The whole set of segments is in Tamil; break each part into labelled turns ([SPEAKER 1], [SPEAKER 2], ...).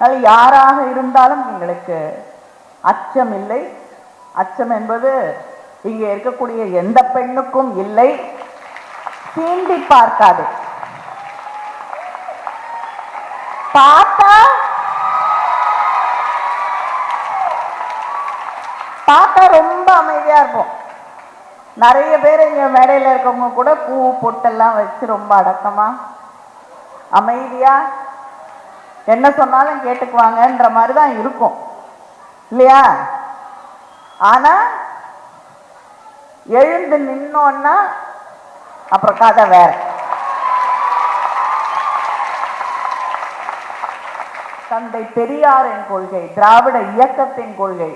[SPEAKER 1] அது யாராக இருந்தாலும் எங்களுக்கு அச்சம் இல்லை அச்சம் என்பது இங்கே இருக்கக்கூடிய எந்த பெண்ணுக்கும் இல்லை. சீண்டி பார்க்காது. பார்த்தா? பார்த்தா ரொம்ப அமைதியா இருப்போம். நிறைய பேர் இங்க மேடையில் இருக்கவங்க கூட பூ பொட்டெல்லாம் வச்சு ரொம்ப அடக்கமா அமைதியா என்ன சொன்னாலும் கேட்டுக்குவாங்கன்ற மாதிரி தான் இருக்கும். இல்லையா? ஆனா எழுந்து நின்னோன்னா அப்புறம் கதை வேற. தந்தை பெரியாரின் கொள்கை திராவிட இயக்கத்தின் கொள்கை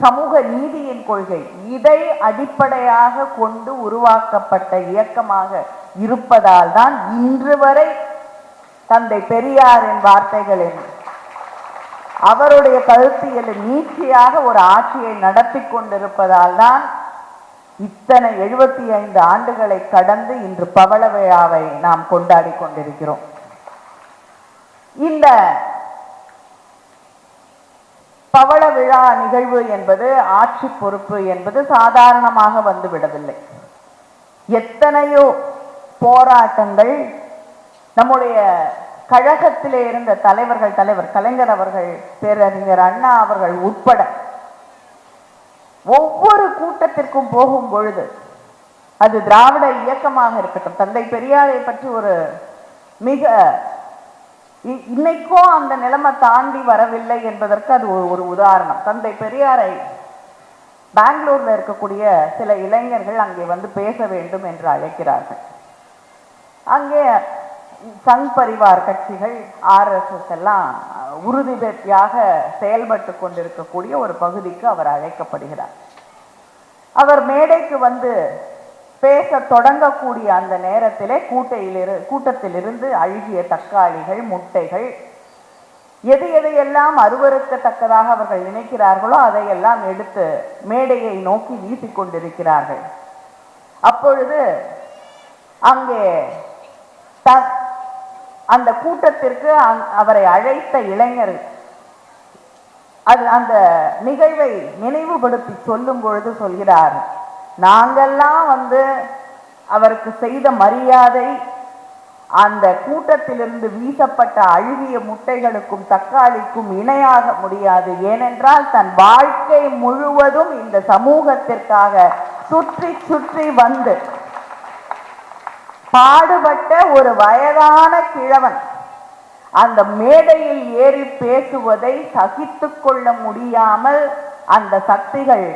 [SPEAKER 1] சமூக நீதியின் கொள்கை இதை அடிப்படையாக கொண்டு உருவாக்கப்பட்ட இயக்கமாக இருப்பதால் தான் இன்று வரை தந்தை பெரியாரின் வார்த்தைகளில் அவருடைய கருத்தியலின் நீட்சியாக ஒரு ஆட்சியை நடத்தி கொண்டிருப்பதால் தான் இத்தனை எழுபத்தி ஐந்து ஆண்டுகளை கடந்து இன்று பவள விழாவை நாம் கொண்டாடி கொண்டிருக்கிறோம். இந்த பவள விழா நிகழ்வு என்பது ஆட்சி பொறுப்பு என்பது சாதாரணமாக வந்து விடவில்லை. எத்தனையோ போராட்டங்கள் நம்முடைய கழகத்திலே இருந்த தலைவர்கள் தலைவர் கலைஞர் அவர்கள் பேரறிஞர் அண்ணா அவர்கள் உட்பட ஒவ்வொரு கூட்டத்திற்கும் போகும் பொழுது அது திராவிட இயக்கமாக இருக்கட்டும். தந்தை பெரியாரை பற்றி ஒரு மிக இ- இன்னைக்கும் அந்த நிலைமை தாண்டி வரவில்லை என்பதற்கு அது ஒரு ஒரு உதாரணம். தந்தை பெரியாரை பெங்களூர்ல இருக்கக்கூடிய சில இளைஞர்கள் அங்கே வந்து பேச வேண்டும் என்று அழைக்கிறார்கள். அங்கே சங் பரிவார் கட்சிகள் ஆர்எஸ்எஸ் எல்லாம் உறுதிபெற்றியாக செயல்பட்டு கொண்டிருக்கக்கூடிய ஒரு பகுதிக்கு அவர் அழைக்கப்படுகிறார். அவர் மேடைக்கு வந்து பேச தொடங்கக்கூடிய அந்த நேரத்திலே கூட்டையிலிரு கூட்டத்திலிருந்து அழுகிய தக்காளிகள் முட்டைகள் எது எதையெல்லாம் அருவறுக்கத்தக்கதாக அவர்கள் நினைக்கிறார்களோ அதையெல்லாம் எடுத்து மேடையை நோக்கி வீசிக் கொண்டிருக்கிறார்கள். அப்பொழுது அங்கே த- அந்த கூட்டத்திற்கு அங்- அவரை அழைத்த இளைஞர் அது அந்த நிகழ்வை நினைவுபடுத்தி சொல்லும் பொழுது சொல்கிறார் நாங்கெல்லாம் வந்து அவருக்கு செய்த மரியாதை அந்த கூட்டத்திலிருந்து வீசப்பட்ட அழுகிய முட்டைகளுக்கும் தக்காளிக்கும் இணையாக முடியாது. ஏனென்றால் தன் வாழ்க்கை முழுவதும் இந்த சமூகத்திற்காக சுற்றி சுற்றி வந்து பாடுபட்ட ஒரு வயதான கிழவன் அந்த மேடையில் ஏறி பேசுவதை சகித்துக் கொள்ள முடியாமல் அந்த சக்திகள்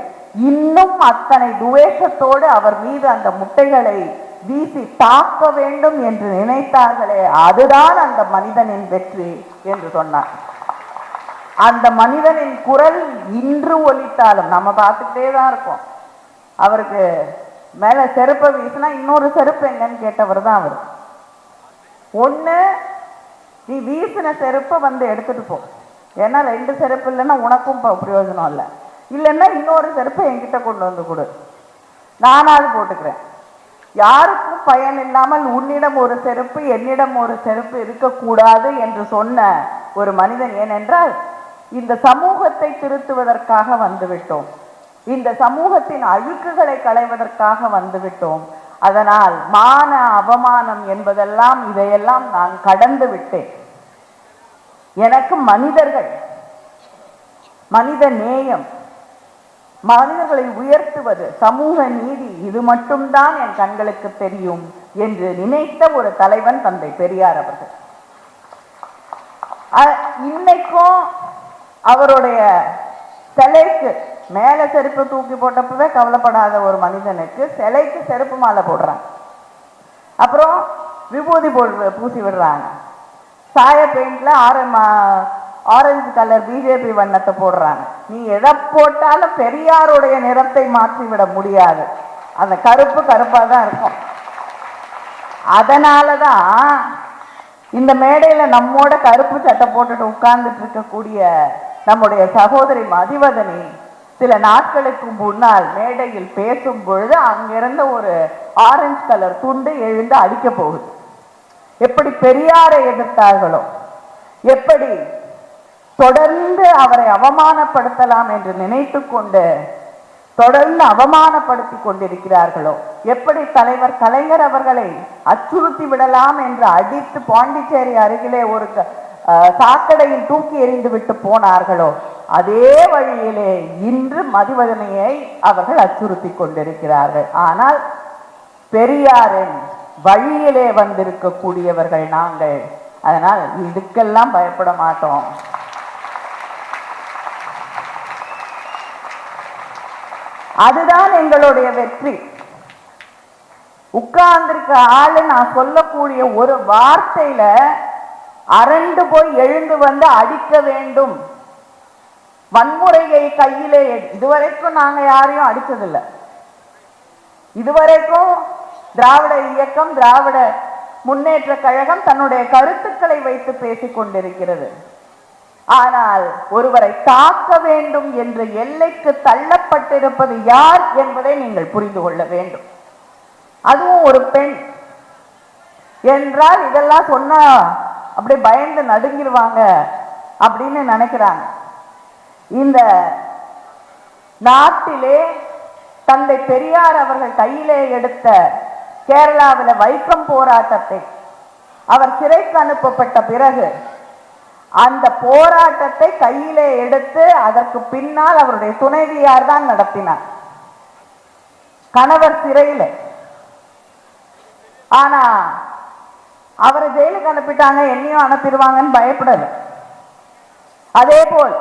[SPEAKER 1] இன்னும் அத்தனை துவேஷத்தோடு அவர் மீது அந்த முட்டைகளை வீசி தாக்க வேண்டும் என்று நினைத்தார்களே அதுதான் அந்த மனிதனின் வெற்றி என்று சொன்னார். அந்த மனிதனின் குரல் இன்று ஒலித்தாலும் நம்ம பார்த்துக்கிட்டே தான் இருக்கோம். அவருக்கு மேல செருப்பை வீசினா இன்னொரு செருப்பு எங்கன்னு கேட்டவர் தான் அவர். ஒண்ணு நீ வீசின செருப்பை வந்து எடுத்துட்டு போ. ஏன்னா ரெண்டு செருப்பு இல்லைன்னா உனக்கும் இப்போ பிரயோஜனம் இல்லை. இல்லைன்னா இன்னொரு செருப்பை என்கிட்ட கொண்டு வந்து கொடு. நானாவது போட்டுக்கிறேன். யாருக்கும் பயன் இல்லாமல் உன்னிடம் ஒரு செருப்பு என்னிடம் ஒரு செருப்பு இருக்கக்கூடாது என்று சொன்ன ஒரு மனிதன் ஏனென்றால் இந்த சமூகத்தை திருத்துவதற்காக வந்துவிட்டோம் இந்த சமூகத்தின் அழுக்குகளை களைவதற்காக வந்துவிட்டோம். அதனால் மான அவமானம் என்பதெல்லாம் இதையெல்லாம் நான் கடந்து விட்டேன். எனக்கு மனிதர்கள் மனித நேயம் மனிதர்களை உயர்த்துவது சமூக நீதி இது மட்டும்தான் என் கண்களுக்கு தெரியும் என்று நினைத்த ஒரு தலைவன் தந்தை பெரியார் அவர்கள். இன்னைக்கும் அவருடைய சிலைக்கு மேல செருப்பு தூக்கி போட்டப்பவே கவலைப்படாத ஒரு மனிதனுக்கு சிலைக்கு செருப்பு மாலை போடுறாங்க அப்புறம் விபூதி போடு பூசி விடுறாங்க. சாய பெயிண்ட்ல ஆரம் ஆரஞ்சு கலர் பிஜேபி வண்ணத்தை போடுறாங்க. நீ எதை போட்டாலும் பெரியாருடைய நிறத்தை மாற்றி விட முடியாது. அந்த கருப்பு கருப்பாக தான் இருக்கும். அதனால தான் இந்த மேடையில நம்மோட கருப்பு சட்டை போட்டுட்டு உட்கார்ந்துட்டு இருக்கக்கூடிய நம்முடைய சகோதரி மதிவதனி சில நாட்களுக்கு முன்னால் மேடையில் பேசும் பொழுது அங்கிருந்த ஒரு ஆரஞ்சு கலர் துண்டு எழுந்து அடிக்க போகுது. எப்படி பெரியாரை எதிர்த்தார்களோ எப்படி தொடர்ந்து அவரை அவமானப்படுத்தலாம் என்று நினைத்து கொண்டு தொடர்ந்து அவமானப்படுத்தி கொண்டிருக்கிறார்களோ எப்படி தலைவர் கலைஞர் அவர்களை அச்சுறுத்தி விடலாம் என்று அடித்து பாண்டிச்சேரி அருகிலே ஒரு சாக்கடையில் தூக்கி எறிந்து விட்டு போனார்களோ அதே வழியிலே இன்று மதுவதனையை அவர்கள் அச்சுறுத்தி கொண்டிருக்கிறார்கள். ஆனால் பெரியாரின் வழியிலே வந்திருக்கக்கூடியவர்கள் நாங்கள். அதனால் இதுக்கெல்லாம் பயப்பட மாட்டோம். அதுதான் எங்களுடைய வெற்றி. உட்கார்ந்திருக்க ஆளு நான் சொல்லக்கூடிய ஒரு வார்த்தையில அரண்டு போய் எழுந்து வந்து அடிக்க வேண்டும். வன்முறையை கையிலே இதுவரைக்கும் நாங்க யாரையும் அடித்ததில்லை. இதுவரைக்கும் திராவிட இயக்கம் திராவிட முன்னேற்ற கழகம் தன்னுடைய கருத்துக்களை வைத்து பேசிக் கொண்டிருக்கிறது. ஆனால் ஒருவரை தாக்க வேண்டும் என்ற எல்லைக்கு தள்ளப்பட்டிருப்பது யார் என்பதை நீங்கள் புரிந்து கொள்ள வேண்டும். அதுவும் ஒரு பெண். என்றால் இதெல்லாம் சொன்னா அப்படியே பயந்து நடுங்கிடுவாங்க அப்படின்னு நினைக்கிறாங்க. இந்த நாட்டிலே தந்தை பெரியார் அவர்கள் கையிலே எடுத்த கேரளாவில் வைக்கம் போராட்டத்தை அவர் சிறைக்கு அனுப்பப்பட்ட பிறகு அந்த போராட்டத்தை கையிலே எடுத்து அதற்கு பின்னால் அவருடைய துணைவியார் தான் நடத்தினார். கணவர் சிறையில். ஆனா அவரை ஜெயிலுக்கு அனுப்பிட்டாங்க என்னையும் அனுப்பிடுவாங்கன்னு பயப்படல. அதே போல்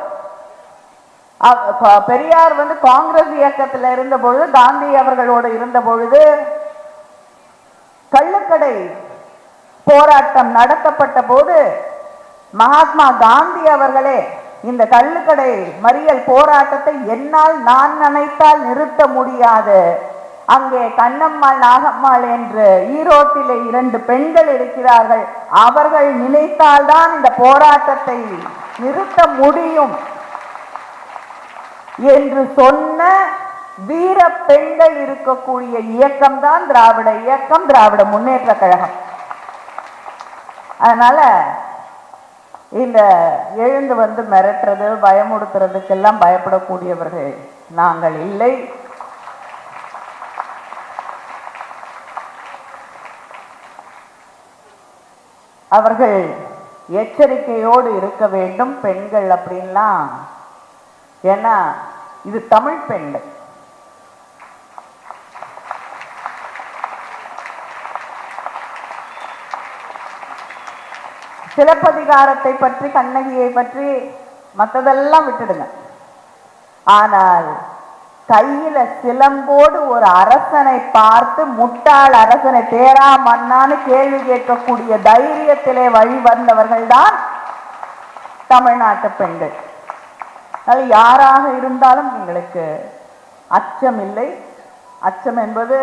[SPEAKER 1] பெரியார் வந்து காங்கிரஸ் இயக்கத்தில் இருந்த பொழுது காந்தி அவர்களோடு இருந்த பொழுது கள்ளுக்கடை போராட்டம் நடத்தப்பட்ட போது மகாத்மா காந்தி அவர்களே இந்த கள்ளுக்கடை மறியல் போராட்டத்தை என்னால் நான் நினைத்தால் நிறுத்த முடியாது. அங்கே கண்ணம்மாள் நாகம்மாள் என்று ஈரோட்டிலே இரண்டு பெண்கள் இருக்கிறார்கள். அவர்கள் நினைத்தால்தான் இந்த போராட்டத்தை நிறுத்த முடியும் என்று சொன்ன வீர பெண்கள் இருக்கக்கூடிய இயக்கம் தான் திராவிட இயக்கம் திராவிட முன்னேற்ற கழகம். அதனால இந்த எழுந்து வந்து மிரட்டுறது பயமுடுத்துறதுக்கெல்லாம் பயப்படக்கூடியவர்கள் நாங்கள் இல்லை. அவர்கள் எச்சரிக்கையோடு இருக்க வேண்டும் பெண்கள் அப்படின்லாம். ஏன்னா இது தமிழ் பெண்கள். சிலப்பதிகாரத்தை பற்றி கண்ணகியை பற்றி மற்றதெல்லாம் விட்டுடுங்க. ஆனால் கையில சிலம்போடு ஒரு அரசனை பார்த்து முட்டாள் அரசனை தேரா மன்னான்னு கேள்வி கேட்கக்கூடிய தைரியத்திலே வழி வந்தவர்கள் தான் தமிழ்நாட்டு பெண்கள். அது யாராக இருந்தாலும் எங்களுக்கு அச்சம் இல்லை. அச்சம் என்பது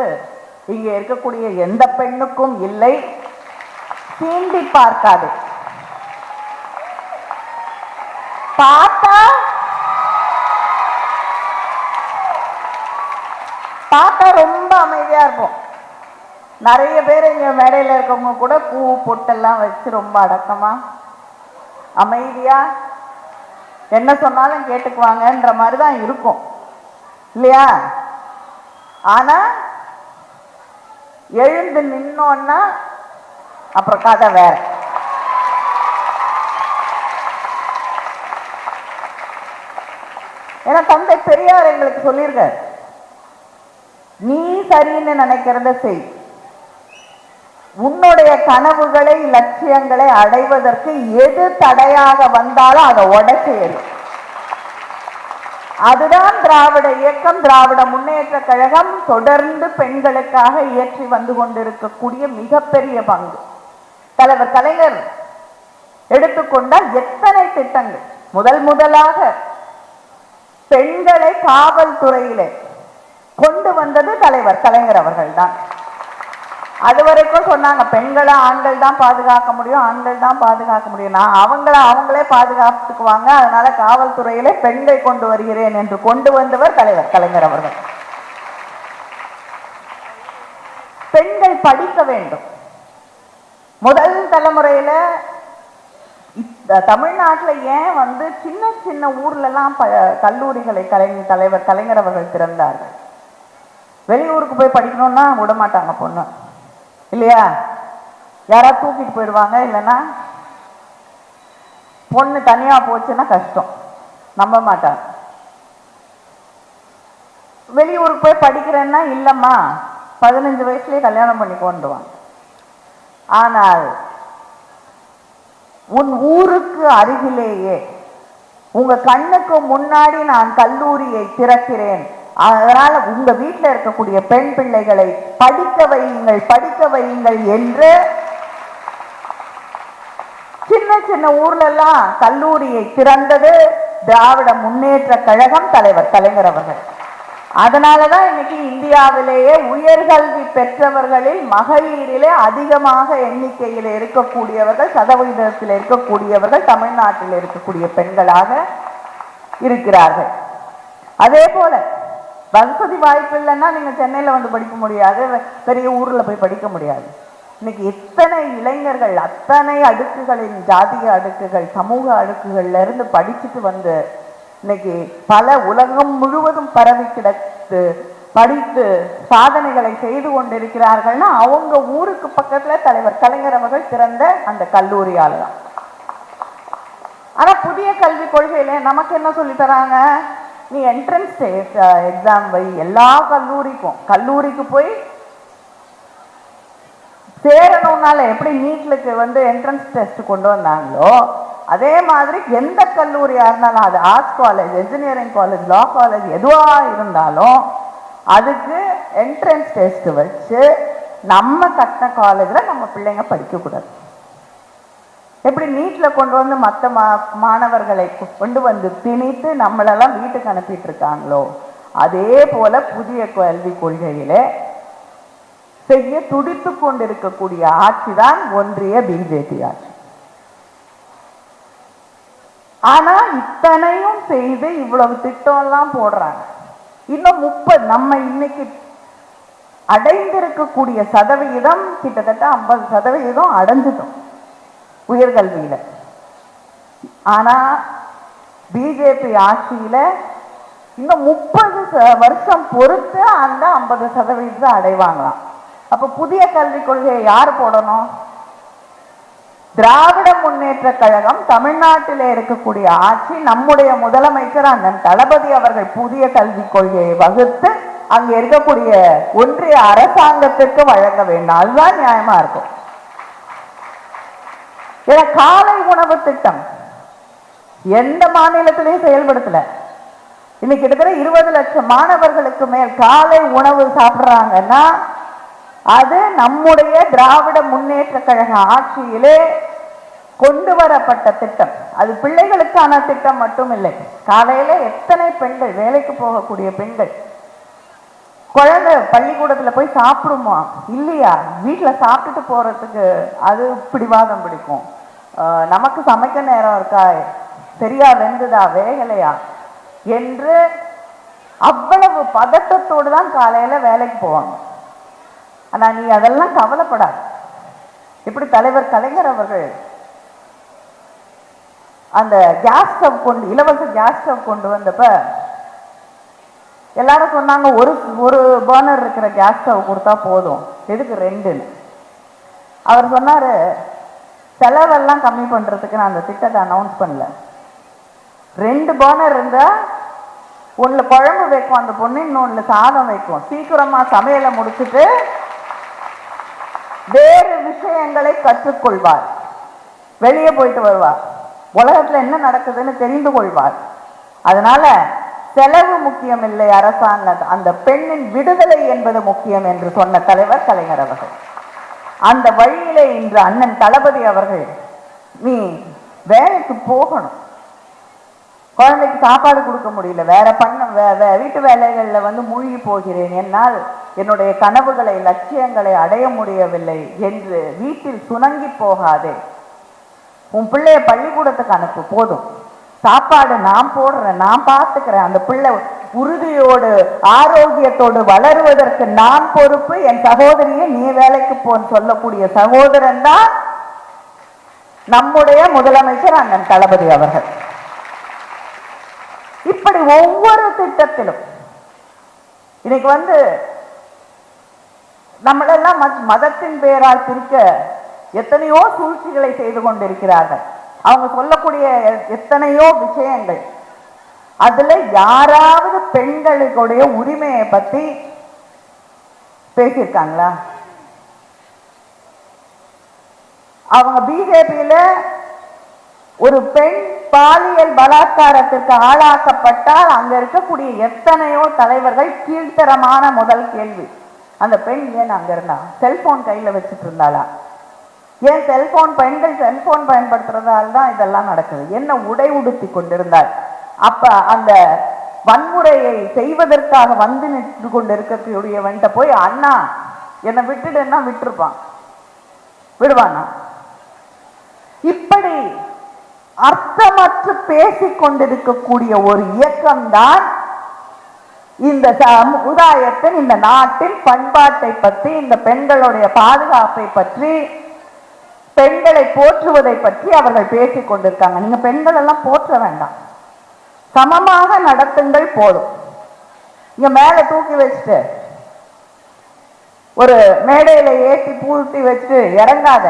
[SPEAKER 1] இங்கே இருக்கக்கூடிய எந்த பெண்ணுக்கும் இல்லை. சீண்டி பார்க்காது. பார்த்தா அமைதியாக அமைதியா இருப்போம். நிறைய பேர் இங்க மேடையில் இருக்கவங்க கூட பூ பொட்டெல்லாம் வச்சு ரொம்ப அடக்கமா அமைதியா என்ன சொன்னாலும் கேட்டுக்குவாங்கன்ற மாதிரி தான் இருக்கும். இல்லையா? ஆனா எழுந்து நின்னோன்னா அப்புறம் கதை வேற. ஏன்னா தந்தை பெரியார் எங்களுக்கு சொல்லியிருக்காரு. நீ சரின்னு நினைக்கிறத செய். உன்னுடைய கனவுகளை லட்சியங்களை அடைவதற்கு எது தடையாக வந்தாலும் அதை உடைச்சு அதுதான் திராவிட இயக்கம் திராவிட முன்னேற்ற கழகம் தொடர்ந்து பெண்களுக்காக இயற்றி வந்து கொண்டிருக்கக்கூடிய மிகப்பெரிய பங்கு. தலைவர் கலைஞர் எடுத்துக்கொண்டால் எத்தனை திட்டங்கள்? முதல் முதலாக பெண்களை காவல்துறையிலே கொண்டு வந்தது தலைவர் கலைஞர் அவர்கள்தான். அது வரைக்கும் சொன்னாங்க பெண்களை ஆண்கள் தான் பாதுகாக்க முடியும் ஆண்கள் தான் பாதுகாக்க முடியும். நான் அவங்கள அவங்களே பாதுகாத்துக்குவாங்க அதனால காவல்துறையிலே பெண்களை கொண்டு வருகிறேன் என்று கொண்டு வந்தவர் தலைவர் கலைஞர் அவர்கள். பெண்கள் படிக்க வேண்டும். முதல் தலைமுறையில தமிழ்நாட்டில் தமிழ்நாட்டுல ஏன் வந்து சின்ன சின்ன ஊர்லலாம் ப கல்லூரிகளை கலைஞர் தலைவர் கலைஞர் அவர்கள் திறந்தார்கள்? வெளியூருக்கு போய் படிக்கணும்னா விட மாட்டாங்க பொண்ணு. இல்லையா? யாராவது தூக்கிட்டு போயிடுவாங்க இல்லைன்னா பொண்ணு தனியா போச்சுன்னா கஷ்டம். நம்ப மாட்டாங்க. வெளியூருக்கு போய் படிக்கிறேன்னா இல்லம்மா பதினஞ்சு வயசுலயே கல்யாணம் பண்ணி கொண்டுவாங்க ஆனால் உன் ஊருக்கு அருகிலேயே உங்க கண்ணுக்கு முன்னாடி நான் கல்லூரியை திறக்கிறேன். அதனால உங்க வீட்டில் இருக்கக்கூடிய பெண் பிள்ளைகளை படிக்க வையுங்கள் படிக்க வையுங்கள் என்று சின்ன சின்ன ஊர்ல எல்லாம் கல்லூரியை திறந்தது திராவிட முன்னேற்ற கழகம் தலைவர் கலைஞர் அவர்கள். அதனாலதான் இன்னைக்கு இந்தியாவிலேயே உயர்கல்வி பெற்றவர்களில் மகளிரிலே அதிகமாக எண்ணிக்கையில் இருக்கக்கூடியவர்கள் சதவீதத்தில் இருக்கக்கூடியவர்கள் தமிழ்நாட்டில் இருக்கக்கூடிய பெண்களாக இருக்கிறார்கள். அதே போல வசதி வாய்ப்பு இல்லைன்னா நீங்க சென்னையில வந்து படிக்க முடியாது பெரிய ஊர்ல போய் படிக்க முடியாது. இன்னைக்கு எத்தனை இளைஞர்கள் அத்தனை அடுக்குகளின் ஜாதிய அடுக்குகள் சமூக அடுக்குகள்ல இருந்து படிச்சுட்டு வந்து இன்னைக்கு பல உலகம் முழுவதும் பரவி கிடத்து படித்து சாதனைகளை செய்து கொண்டிருக்கிறார்கள்னா அவங்க ஊருக்கு பக்கத்துல தலைவர் கலைஞர் அவர்கள் திறந்த அந்த கல்லூரியால தான். ஆனா புதிய கல்விக் கொள்கையில் நமக்கு என்ன சொல்லித்தராங்க நீ என்ட்ரன்ஸ் எக்ஸாம் வை எல்லா கல்லூரிக்கும் கல்லூரிக்கு போய் சேரணும்னால எப்படி நீட்லுக்கு வந்து என்ட்ரன்ஸ் டெஸ்ட் கொண்டு வந்தாங்களோ அதே மாதிரி எந்த கல்லூரியாக இருந்தாலும் அது arts college engineering college law college எதுவாக இருந்தாலும் அதுக்கு என்ட்ரன்ஸ் டெஸ்ட் வச்சு நம்ம கட்டின காலேஜில் நம்ம பிள்ளைங்க படிக்கக்கூடாது. எப்படி நீட்டில் கொண்டு வந்து மற்ற மா மாணவர்களை கொண்டு வந்து திணித்து நம்மளெல்லாம் வீட்டுக்கு அனுப்பிட்டு இருக்காங்களோ அதே போல புதிய கல்வி கொள்கையில செய்ய துடித்து கொண்டிருக்கக்கூடிய ஆட்சி தான் ஒன்றிய பிஜேபி ஆட்சி. ஆனா இத்தனையும் செய்து இவ்வளவு திட்டம் எல்லாம் போடுறாங்க. இன்னும் முப்பது நம்ம இன்னைக்கு அடைந்திருக்கக்கூடிய சதவிகிதம் கிட்டத்தட்ட ஐம்பது சதவிகிதம் அடைஞ்சிட்டோம். உயர்கல்வியில ஆனா பிஜேபி ஆட்சியில இன்னும் முப்பது வருஷம் பொறுத்து அந்த ஐம்பது சதவீதத்தை அடைவாங்களாம். அப்ப புதிய கல்விக் கொள்கையை யார் போடணும்? திராவிட முன்னேற்ற கழகம் தமிழ்நாட்டில் இருக்கக்கூடிய ஆட்சி நம்முடைய முதலமைச்சர் அண்ணன் தளபதி அவர்கள் புதிய கல்விக் கொள்கையை வகுத்து அங்க இருக்கக்கூடிய ஒன்றிய அரசாங்கத்திற்கு வழங்க வேண்டும் அதுதான் நியாயமா இருக்கும். ஏன்னா காலை உணவு திட்டம் எந்த மாநிலத்திலையும் செயல்படுத்தல. இன்னைக்கு கிட்டத்தட்ட இருபது லட்சம் மாணவர்களுக்கு மேல் காலை உணவு சாப்பிடுறாங்கன்னா அது நம்முடைய திராவிட முன்னேற்ற கழக ஆட்சியிலே கொண்டு வரப்பட்ட திட்டம். அது பிள்ளைகளுக்கான திட்டம் மட்டும் இல்லை. காலையில எத்தனை பெண்கள் வேலைக்கு போகக்கூடிய பெண்கள் குழந்தை பள்ளிக்கூடத்துல போய் சாப்பிடுமா? இல்லையா? வீட்டுல சாப்பிட்டுட்டு போறதுக்கு அது பிடிவாதம் பிடிக்கும். நமக்கு சமைக்க நேரம் இருக்கா? சரியா வெந்துதா வேகலையா? என்று அவ்வளவு பதட்டத்தோடு தான் காலையில வேலைக்கு போவாங்க. ஆனா நீ அதெல்லாம் கவலைப்படா இப்படி தலைவர் கலைஞர் அவர்கள் அந்த கேஸ் ஸ்டவ் கொண்டு இலவச கேஸ் ஸ்டவ் கொண்டு வந்தப்ப எல்லாரும் சொன்னாங்க ஒரு ஒரு பர்னர் இருக்கிற கேஸ் ஸ்டவ் கொடுத்தா போதும். எதுக்கு ரெண்டுன்னு? அவர் சொன்னாரு செலவெல்லாம் கம்மி பண்ணுறதுக்கு நான் அந்த திட்டத்தை அனௌன்ஸ் பண்ணல. ரெண்டு பர்னர் இருந்தா ஒண்ணுல குழம்பு வைக்கும் அந்த பொண்ணு இன்னொன்னுல சாதம் வைக்கும். சீக்கிரமா சமையலை முடிச்சுட்டு வேறு விஷயங்களை கற்றுக்கொள்வார். வெளியே போயிட்டு வருவார் உலகத்துல என்ன நடக்குதுன்னு தெரிந்து கொள்வார். அதனால செலவு முக்கியம் இல்லை அரசாங்கம் அந்த பெண்ணின் விடுதலை என்பது முக்கியம் என்று சொன்ன தலைவர் கலைஞர் அவர்கள். அந்த வழியிலே இன்று அண்ணன் தளபதி அவர்கள் நீ வேலைக்கு போகணும். குழந்தைக்கு சாப்பாடு கொடுக்க முடியல. வேற பண்ண வே- வே- வீட்டு வேலைகள்ல வந்து மூழ்கி போகிறேன். என்னால் என்னுடைய கனவுகளை லட்சியங்களை அடைய முடியவில்லை என்று வீட்டில் சுணங்கி போகாதே. உன் பிள்ளைய பள்ளிக்கூடத்துக்கு அனுப்பு. போதும். சாப்பாடு நான் போடுறேன் நான் பார்த்துக்கிறேன். அந்த பிள்ளை உறுதியோடு ஆரோக்கியத்தோடு வளருவதற்கு நான் பொறுப்பு என் சகோதரியை நீ வேலைக்கு போன்னு சொல்லக்கூடிய சகோதரன் தான் நம்முடைய முதலமைச்சர் அண்ணன் தளபதி அவர்கள். இப்படி ஒவ்வொரு திட்டத்திலும் இன்னைக்கு வந்து நம்மளெல்லாம் மத்- மதத்தின் பெயரால் பிரிக்க எத்தனையோ சூழ்ச்சிகளை செய்து கொண்டிருக்கிறார்கள். அவங்க சொல்லக்கூடிய எத்தனையோ விஷயங்கள். அதுல யாராவது பெண்களுடைய உரிமையை பத்தி பேசியிருக்காங்களா? அவங்க பிஜேபியில ஒரு பெண் பாலியல் பலாத்காரத்திற்கு ஆளாக்கப்பட்டால் அங்க இருக்கக்கூடிய எத்தனையோ தலைவர்கள் கீழ்த்தரமான முதல் கேள்வி. அந்த பெண் ஏன் அங்க இருந்தா? செல்போன் கையில வச்சுட்டு இருந்தாளா? ஏன் செல்போன் பெண்கள் செல்போன் பயன்படுத்துறதால தான் இதெல்லாம் நடக்குது. என்ன உடை உடுத்தி கொண்டிருந்தாள் அப்ப அந்த வன்முறையை செய்வதற்காக வந்து நின்று கொண்டு வண்ட போய் அண்ணா என்னை விட்டுடுன்னா விட்டுருப்பான். விடுவானா? இப்படி அர்த்தமற்று பேசிக் கொண்டிருக்கக்கூடிய ஒரு இயக்கம்தான் இந்த சமுதாயத்தின் இந்த நாட்டின் பண்பாட்டை பற்றி இந்த பெண்களுடைய பாதுகாப்பை பற்றி பெண்களை போற்றுவதை பற்றி அவர்கள் பேசிக் கொண்டிருக்காங்க. நீங்க பெண்கள் எல்லாம் போற்ற வேண்டாம். சமமாக நடத்துங்கள் போதும். இங்க மேல தூக்கி வச்சுட்டு ஒரு மேடையில ஏற்றி பூட்டி வச்சுட்டு இறங்காத.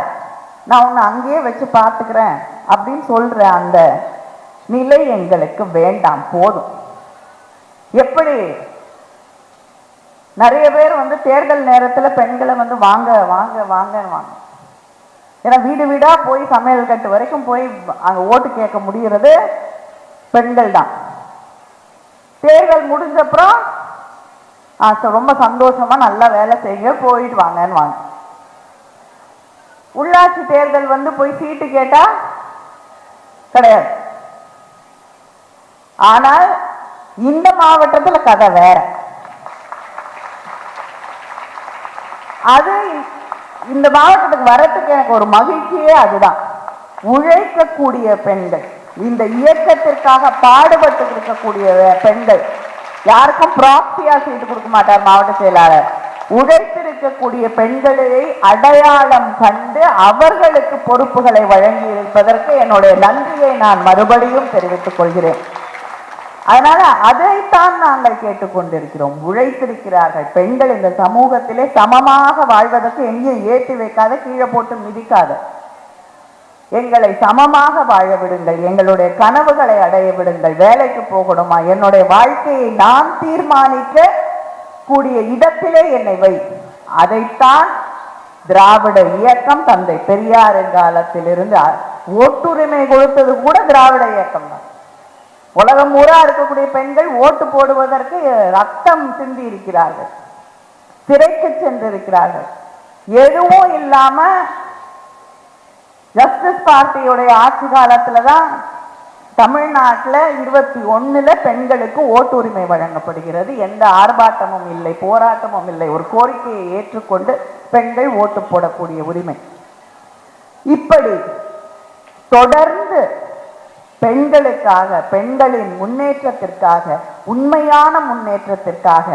[SPEAKER 1] நான் உன்னை அங்கேயே வச்சு பார்த்துக்கிறேன் அப்படின்னு சொல்ற அந்த நிலை எங்களுக்கு வேண்டாம் போதும். எப்படி? நிறைய பேர் வந்து தேர்தல் நேரத்துல பெண்களை வந்து வாங்க வாங்க வாங்கன்னு வாங்க ஏன்னா வீடு வீடா போய் சமையல் கட்டு வரைக்கும் போய் அங்க ஓட்டு கேட்க முடிகிறது பெண்கள் தான். தேர்தல் முடிஞ்சப்புறம் ஆ, ரொம்ப சந்தோஷமா நல்லா வேலை செய்யுங்க போயிட்டு வாங்கன்னு வாங்க. உள்ளாட்சி தேர்தல் வந்து போய் சீட்டு கேட்டா கிடையாது. ஆனால் இந்த மாவட்டத்துல கதை வேற. அது இந்த- மாவட்டத்துக்கு வரத்துக்கு எனக்கு ஒரு மகிழ்ச்சியே அதுதான். உழைக்கக்கூடிய பெண்கள் இந்த இயக்கத்திற்காக பாடுபட்டு இருக்கக்கூடிய பெண்கள் யாருக்கும் ப்ராக்சியா செய்து கொடுக்க மாட்டார் மாவட்ட செயலாளர். உழைத்திருக்கக்கூடிய பெண்களை அடையாளம் கண்டு அவர்களுக்கு பொறுப்புகளை வழங்கி இருப்பதற்கு என்னுடைய நன்றியை நான் மறுபடியும் தெரிவித்துக் கொள்கிறேன். அதனால அதைத்தான் நாங்கள் கேட்டுக்கொண்டிருக்கிறோம். உழைத்திருக்கிறார்கள். பெண்கள் இந்த சமூகத்திலே சமமாக வாழ்வதற்கு எங்கேயும் ஏற்றி வைக்காத கீழே போட்டு மிதிக்காத. எங்களை சமமாக வாழ விடுங்கள். எங்களுடைய கனவுகளை அடைய விடுங்கள். வேலைக்கு போகணுமா? என்னுடைய வாழ்க்கையை நான் தீர்மானிக்க கூடிய இடத்திலே என்னை வை. அதைத்தான் திராவிட இயக்கம் தந்தை பெரியாரின் காலத்திலிருந்து ஒட்டுரிமை கொடுத்தது கூட திராவிட இயக்கம் தான் உலகம் ஊரா இருக்கக்கூடிய பெண்கள் ஓட்டு போடுவதற்கு ரத்தம் சிந்தி இருக்கிறார்கள். சிறைக்கு சென்றிருக்கிறார்கள். எதுவும் இல்லாம ஜஸ்டிஸ் பார்ட்டியுடைய ஆட்சி காலத்துல தான் தமிழ்நாட்டுல இருபத்தி ஒண்ணுல பெண்களுக்கு ஓட்டுரிமை வழங்கப்படுகிறது. எந்த ஆர்ப்பாட்டமும் இல்லை போராட்டமும் இல்லை. ஒரு கோரிக்கையை ஏற்றுக்கொண்டு பெண்கள் ஓட்டு போடக்கூடிய உரிமை. இப்படி தொடர்ந்து பெண்களுக்காக பெண்களின் முன்னேற்றத்திற்காக உண்மையான முன்னேற்றத்திற்காக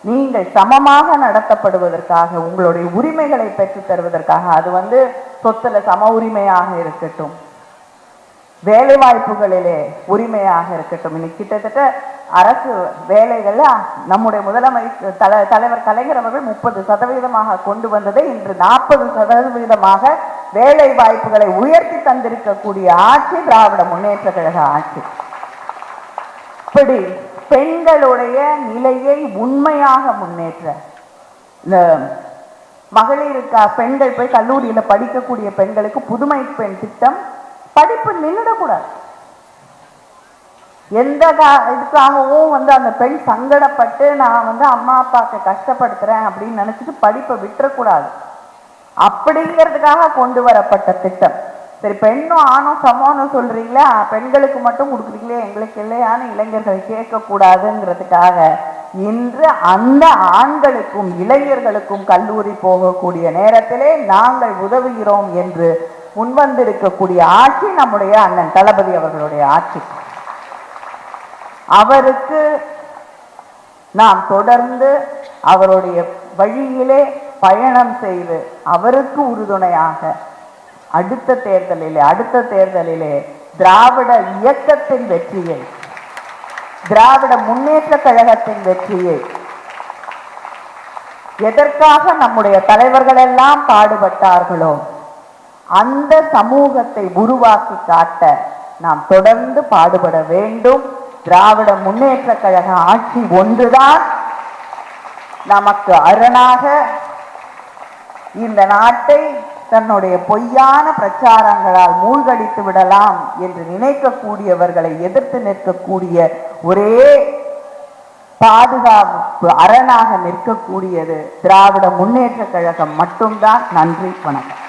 [SPEAKER 1] நீங்கள் சமமாக நடத்தப்படுவதற்காக உங்களுடைய உரிமைகளை பெற்றுத் தருவதற்காக அது வந்து சொத்துல சம உரிமையாக இருக்கட்டும். வேலை வாய்ப்புகளிலே உரிமையாக இருக்கட்டும். இன்னைக்கு கிட்டத்தட்ட அரசு வேலைகள் நம்முடைய முதலமைச்சர் தல தலைவர் கலைஞர் அவர்கள் முப்பது சதவீதமாக கொண்டு வந்ததை இன்று நாற்பது சதவீதமாக வேலை வாய்ப்புகளை உயர்த்தி தந்திருக்கக்கூடிய ஆட்சி திராவிட முன்னேற்ற கழக ஆட்சி. இப்படி பெண்களுடைய நிலையை உண்மையாக முன்னேற்ற இந்த மகளிருக்கா பெண்கள் போய் கல்லூரியில படிக்கக்கூடிய பெண்களுக்கு புதுமை பெண் திட்டம் படிப்பு நின்றுடக்கூடாது எந்த இதுக்காகவும் வந்து அந்த பெண் சங்கடப்பட்டு நான் வந்து அம்மா அப்பாவுக்கு கஷ்டப்படுத்துறேன் அப்படின்னு நினச்சிட்டு படிப்பை விட்டுறக்கூடாது. அப்படிங்கிறதுக்காக கொண்டு வரப்பட்ட திட்டம். சரி பெண்ணும் ஆணும் சமம்னு சொல்றீங்களா பெண்களுக்கு மட்டும் கொடுக்குறீங்களே எங்களுக்கு இல்லையான்னு இளைஞர்கள் கேட்கக்கூடாதுங்கிறதுக்காக இன்று அந்த ஆண்களுக்கும் இளைஞர்களுக்கும் கல்லூரி போகக்கூடிய நேரத்திலே நாங்கள் உதவுகிறோம் என்று முன்வந்திருக்கக்கூடிய ஆட்சி நம்முடைய அண்ணன் தளபதி அவர்களுடைய ஆட்சி. அவருக்கு நாம் தொடர்ந்து அவருடைய வழியிலே பயணம் செய்து அவருக்கு உறுதுணையாக அடுத்த தேர்தலிலே அடுத்த தேர்தலிலே திராவிட இயக்கத்தின் வெற்றியை திராவிட முன்னேற்ற கழகத்தின் வெற்றியை எதற்காக நம்முடைய தலைவர்கள் எல்லாம் பாடுபட்டார்களோ அந்த சமூகத்தை உருவாக்கி காட்ட நாம் தொடர்ந்து பாடுபட வேண்டும். திராவிட முன்னேற்ற கழக ஆட்சி ஒன்றுதான். நமக்கு அரணாக இந்த நாட்டை தன்னுடைய பொய்யான பிரச்சாரங்களால் மூழ்கடித்து விடலாம் என்று நினைக்கக்கூடியவர்களை எதிர்த்து நிற்கக்கூடிய ஒரே பாதுகாப்பு அரணாக நிற்கக்கூடியது திராவிட முன்னேற்ற கழகம் மட்டும்தான். நன்றி வணக்கம்.